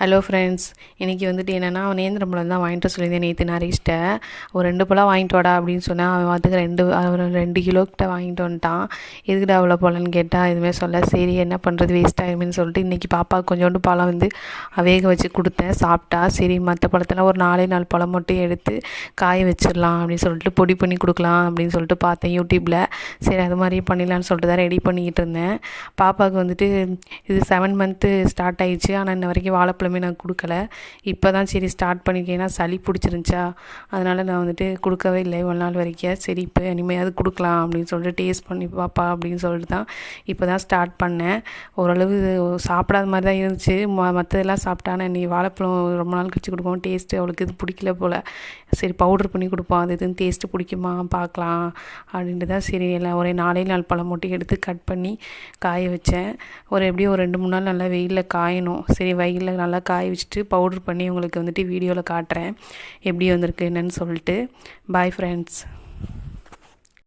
Hello friends இன்றைக்கி வந்துட்டு என்னென்னா அவன் பழம் தான் வாங்கிட்டு சொல்லியிருந்தேன் நேற்று நரேஷ்ட. ஒரு ரெண்டு பழம் வாங்கிட்டு வாடா அப்படின்னு சொன்னேன் அவன் பார்த்துக்கு ரெண்டு அவன் ரெண்டு கிலோ கிட்ட வாங்கிட்டு வந்துட்டான். எதுக்குடா அவ்வளோ பழம்னு கேட்டால் எதுவுமே சொல்ல. சரி என்ன பண்ணுறது வேஸ்ட் ஆகுதுன்னு சொல்லிட்டு இன்றைக்கி பாப்பாவுக்கு கொஞ்சோண்டு பழம் வந்து வேக வச்சு கொடுத்தேன். சாப்பிட்டா சரி மற்ற பழத்தெல்லாம் ஒரு நாலே நாலு பழம் மட்டும் எடுத்து காய வச்சிடலாம் அப்படின்னு சொல்லிட்டு பொடி பண்ணி கொடுக்கலாம் அப்படின்னு சொல்லிட்டு பார்த்தேன் யூடியூப்பில் சரி அது மாதிரியே பண்ணிடலான்னு சொல்லிட்டு தான் ரெடி பண்ணிக்கிட்டு இருந்தேன். பாப்பாவுக்கு வந்துட்டு இது செவன் மந்த்து ஸ்டார்ட் ஆயிடுச்சு. ஆனால் இன்ன வரைக்கும் வாழைப்பழமே நான் கொடுக்கல. இப்போ தான் சரி ஸ்டார்ட் பண்ணியிருக்கேன் சளி பிடிச்சிருந்துச்சா? அதனால் நான் வந்துட்டு கொடுக்கவே இல்லை. இவ்வளோ நாள் வரைக்கும். சரி இப்போ இனிமையாவது கொடுக்கலாம் அப்படின்னு சொல்லிட்டு டேஸ்ட் பண்ணி பாப்பா அப்படின்னு சொல்லிட்டு தான் இப்போ தான் ஸ்டார்ட் பண்ணேன். ஓரளவு சாப்பிடாத மாதிரி தான் இருந்துச்சு. ம மற்றதெல்லாம் சாப்பிட்டானே நீ வாழைப்பழம் ரொம்ப நாள் கழிச்சு கொடுப்போம் டேஸ்ட்டு அவளுக்கு இது பிடிக்கல போல். சரி பவுடர் பண்ணி கொடுப்போம். அது இதுன்னு டேஸ்ட்டு பிடிக்குமா? பார்க்கலாம். அப்படின்ட்டு தான் சரி எல்லாம் ஒரே நாலே நாள் பழம் மட்டும் எடுத்து கட் பண்ணி காய வச்சேன். ஒரு எப்படியும் ஒரு ரெண்டு மூணு நாள் நல்லா வெயிலில் காயணும். சரி வெயிலில் நல்லா காய வச்சுட்டு பவுட்ரு பண்ணி உங்களுக்கு வந்துட்டு வீடியோவில் காட்டுறேன். எப்படி வந்திருக்கு என்னன்னு சொல்லிட்டு. Bye friends